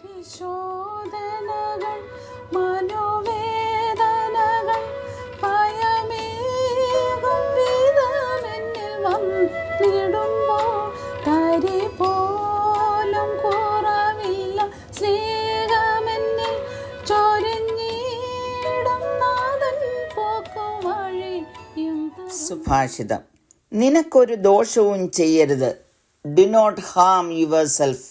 പരിശോധനകൾ മനോവേദനകൾ ഭയമേകും വിധമെന്നിൽ വന്നിടുമ്പോൾ തരി പോലും കുറവില്ല. സ്നേഹമെന്നിൽ ചൊരിഞ്ഞിടും നാഥൻ പോക്കുവഴിയും സുഭാഷിതം നിനക്കൊരു ദോഷവും ചെയ്യരുത്. Do not harm yourself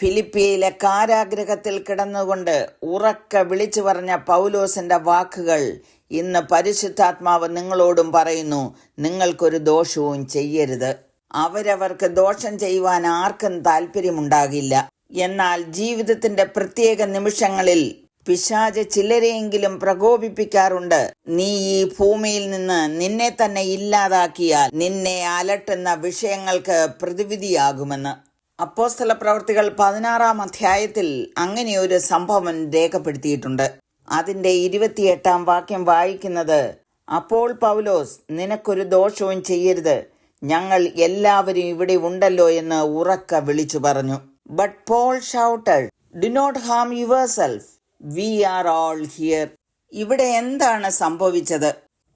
ഫിലിപ്പിയയിലെ കാരാഗ്രഹത്തിൽ കിടന്നുകൊണ്ട് ഉറക്ക വിളിച്ചു പറഞ്ഞ പൗലോസിന്റെ വാക്കുകൾ ഇന്ന് പരിശുദ്ധാത്മാവ് നിങ്ങളോടും പറയുന്നു നിങ്ങൾക്കൊരു ദോഷവും ചെയ്യരുത്. അവരവർക്ക് ദോഷം ചെയ്യുവാൻ ആർക്കും താല്പര്യമുണ്ടാകില്ല എന്നാൽ ജീവിതത്തിന്റെ പ്രത്യേക നിമിഷങ്ങളിൽ പിശാച് ചിലരെയെങ്കിലും പ്രകോപിപ്പിക്കാറുണ്ട്. നീ ഈ ഭൂമിയിൽ നിന്ന് നിന്നെ തന്നെ ഇല്ലാതാക്കിയാൽ നിന്നെ അലട്ടുന്ന വിഷയങ്ങൾക്ക് പ്രതിവിധിയാകുമെന്ന്. അപ്പോസ്തല പ്രവർത്തികൾ പതിനാറാം അധ്യായത്തിൽ അങ്ങനെ ഒരു സംഭവം രേഖപ്പെടുത്തിയിട്ടുണ്ട്. അതിന്റെ ഇരുപത്തിയെട്ടാം വാക്യം വായിക്കുന്നത് അപ്പോൾ പൗലോസ് നിനക്കൊരു ദോഷവും ചെയ്യരുത്. ഞങ്ങൾ എല്ലാവരും ഇവിടെ ഉണ്ടല്ലോ എന്ന് ഉറക്ക വിളിച്ചു പറഞ്ഞു. But Paul shouted do not harm yourself we are all here ഇവിടെ എന്താണ് സംഭവിച്ചത്?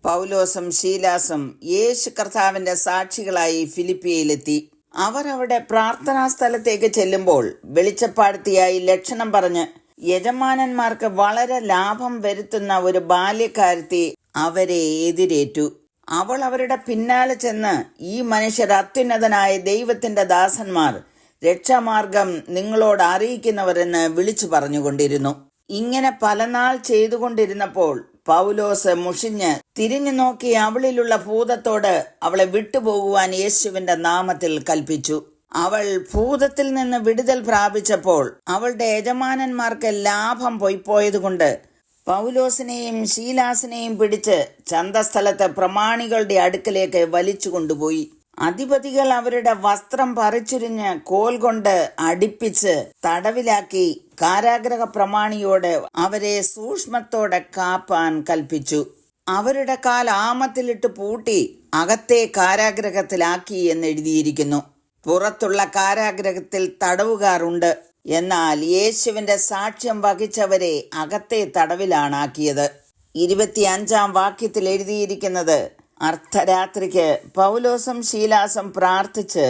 പൗലോസും ശീലാസും യേശു കർത്താവിന്റെ സാക്ഷികളായി ഫിലിപ്പിയയിലെത്തി. അവർ അവിടെ പ്രാർത്ഥനാ സ്ഥലത്തേക്ക് ചെല്ലുമ്പോൾ വെളിച്ചപ്പാടത്തിയായി ലക്ഷണം പറഞ്ഞ് യജമാനന്മാർക്ക് വളരെ ലാഭം വരുത്തുന്ന ഒരു ബാല്യക്കാരത്തി അവരെ എതിരേറ്റു. അവൾ അവരുടെ പിന്നാലെ ചെന്ന് ഈ മനുഷ്യർ അത്യുന്നതനായ ദൈവത്തിന്റെ ദാസന്മാർ രക്ഷാമാർഗം നിങ്ങളോട് അറിയിക്കുന്നവരെന്ന് വിളിച്ചു പറഞ്ഞുകൊണ്ടിരുന്നു. ഇങ്ങനെ പലനാൾ ചെയ്തുകൊണ്ടിരുന്നപ്പോൾ പൗലോസ് മുഷിഞ്ഞ് തിരിഞ്ഞു നോക്കി അവളിലുള്ള ഭൂതത്തോട് അവളെ വിട്ടുപോകുവാൻ യേശുവിന്റെ നാമത്തിൽ കൽപ്പിച്ചു. അവൾ ഭൂതത്തിൽ നിന്ന് വിടുതൽ പ്രാപിച്ചപ്പോൾ അവളുടെ യജമാനന്മാർക്ക് ലാഭം പൊയ്പോയതുകൊണ്ട് പൗലോസിനെയും ശീലാസിനെയും പിടിച്ച് ചന്തസ്ഥലത്തെ പ്രമാണികളുടെ അടുക്കലേക്ക് വലിച്ചു കൊണ്ടുപോയി. അധിപതികൾ അവരുടെ വസ്ത്രം പറിച്ചുരിഞ്ഞ് കോൽ കൊണ്ട് അടിപ്പിച്ച് തടവിലാക്കി കാരാഗ്രഹ പ്രമാണിയോട് അവരെ സൂക്ഷ്മത്തോടെ കാപ്പാൻ കൽപ്പിച്ചു. അവരുടെ കാൽ ആമത്തിലിട്ട് പൂട്ടി അകത്തെ കാരാഗ്രഹത്തിലാക്കി എന്ന് എഴുതിയിരിക്കുന്നു. പുറത്തുള്ള കാരാഗ്രഹത്തിൽ തടവുകാരുണ്ട്. എന്നാൽ യേശുവിന്റെ സാക്ഷ്യം വഹിച്ചവരെ അകത്തെ തടവിലാണാക്കിയത്. ഇരുപത്തിയഞ്ചാം വാക്യത്തിൽ എഴുതിയിരിക്കുന്നത് അർദ്ധരാത്രിക്ക് പൗലോസും ശീലാസും പ്രാർത്ഥിച്ച്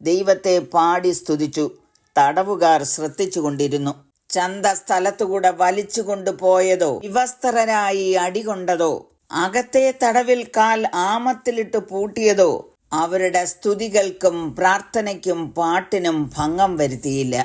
ദൈവത്തെ പാടി സ്തുതിച്ചു. തടവുകാർ ശ്രദ്ധിച്ചുകൊണ്ടിരുന്നു. ചന്ത സ്ഥലത്തുകൂടെ വലിച്ചുകൊണ്ടു പോയതോ വിവസ്ത്രരായി അടികൊണ്ടതോ അകത്തെ തടവിൽ കാൽ ആമത്തിലിട്ട് പൂട്ടിയതോ അവരുടെ സ്തുതികൾക്കും പ്രാർത്ഥനയ്ക്കും പാട്ടിനും ഭംഗം വരുത്തിയില്ല.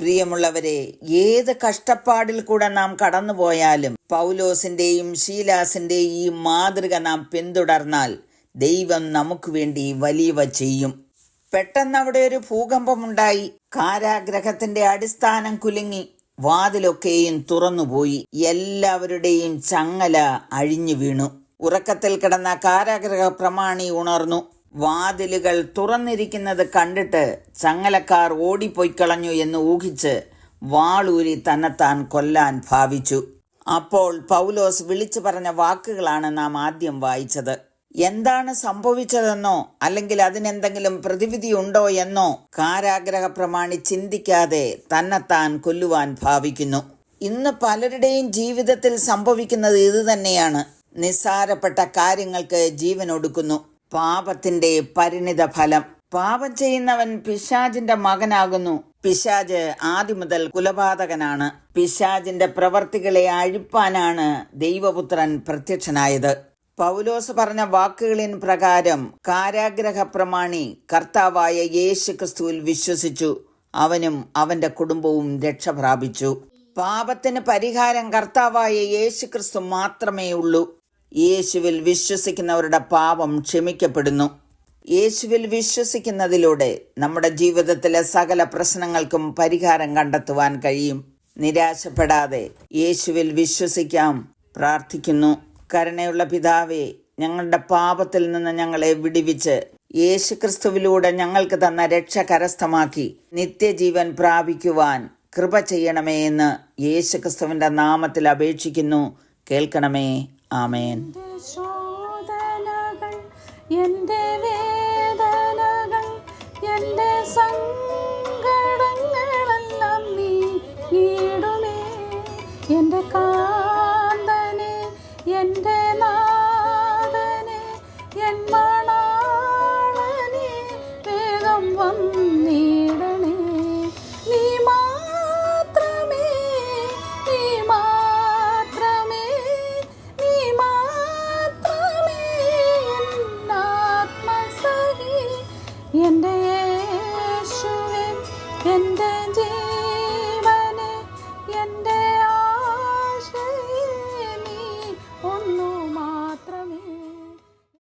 പ്രിയമുള്ളവരെ ഏത് കഷ്ടപ്പാടിൽ കൂടെ നാം കടന്നുപോയാലും പൗലോസിന്റെയും ശീലാസിന്റെയും ഈ മാതൃക നാം പിന്തുടർന്നാൽ ദൈവം നമുക്ക് വേണ്ടി വലിയവ ചെയ്യും. പെട്ടെന്ന് അവിടെ ഒരു ഭൂകമ്പമുണ്ടായി. കാരാഗ്രഹത്തിന്റെ അടിസ്ഥാനം കുലുങ്ങി. വാതിലൊക്കെയും തുറന്നുപോയി. എല്ലാവരുടെയും ചങ്ങല അഴിഞ്ഞു വീണു ഉറക്കത്തിൽ കിടന്ന കാരാഗ്രഹ പ്രമാണി ഉണർന്നു. വാതിലുകൾ തുറന്നിരിക്കുന്നത് കണ്ടിട്ട് ചങ്ങലക്കാർ ഓടിപ്പോയി കളഞ്ഞു എന്ന് ഊഹിച്ച് വാളൂരി തന്നെത്താൻ കൊല്ലാൻ ഭാവിച്ചു. അപ്പോൾ പൗലോസ് വിളിച്ചു പറഞ്ഞ വാക്കുകളാണ് നാം ആദ്യം വായിച്ചത്. എന്താണ് സംഭവിച്ചതെന്നോ അല്ലെങ്കിൽ അതിനെന്തെങ്കിലും പ്രതിവിധി ഉണ്ടോ എന്നോ കാരാഗ്രഹ പ്രമാണി ചിന്തിക്കാതെ തന്നെത്താൻ കൊല്ലുവാൻ ഭാവിക്കുന്നു. ഇന്ന് പലരുടെയും ജീവിതത്തിൽ സംഭവിക്കുന്നത് ഇതുതന്നെയാണ് നിസ്സാരപ്പെട്ട കാര്യങ്ങൾക്ക് ജീവൻ ഒടുക്കുന്നു. പാപത്തിന്റെ പരിണിത ഫലം. പാപം ചെയ്യുന്നവൻ പിശാജിന്റെ മകനാകുന്നു. പിശാജ് ആദ്യം മുതൽ കുലപാതകനാണ്. പിശാജിന്റെ പ്രവർത്തികളെ അഴിപ്പാനാണ് ദൈവപുത്രൻ പ്രത്യക്ഷനായത്. പൗലോസ് പറഞ്ഞ വാക്കുകളിൻ പ്രകാരം കാരാഗ്രഹ പ്രമാണി കർത്താവായ യേശു ക്രിസ്തുവിൽ വിശ്വസിച്ചു. അവനും അവന്റെ കുടുംബവും രക്ഷ പ്രാപിച്ചു. പാപത്തിന് പരിഹാരം കർത്താവായ യേശു ക്രിസ്തു മാത്രമേ ഉള്ളൂ യേശുവിൽ വിശ്വസിക്കുന്നവരുടെ പാപം ക്ഷമിക്കപ്പെടുന്നു. യേശുവിൽ വിശ്വസിക്കുന്നതിലൂടെ നമ്മുടെ ജീവിതത്തിലെ സകല പ്രശ്നങ്ങൾക്കും പരിഹാരം കണ്ടെത്തുവാൻ കഴിയും. നിരാശപ്പെടാതെ യേശുവിൽ വിശ്വസിക്കാം. പ്രാർത്ഥിക്കുന്നു. കരുണയുള്ള പിതാവേ ഞങ്ങളുടെ പാപത്തിൽ നിന്ന് ഞങ്ങളെ വിടിവിച്ച് യേശുക്രിസ്തുവിലൂടെ ഞങ്ങൾക്ക് തന്ന രക്ഷ കരസ്ഥമാക്കി നിത്യജീവൻ പ്രാപിക്കുവാൻ കൃപ ചെയ്യണമേ എന്ന് യേശുക്രിസ്തുവിന്റെ നാമത്തിൽ അപേക്ഷിക്കുന്നു. കേൾക്കണമേ. ആമേൻ. എന്റെ വേദനകൾ എന്റെ സങ്കടങ്ങളെല്ലാം എന്റെ ജീ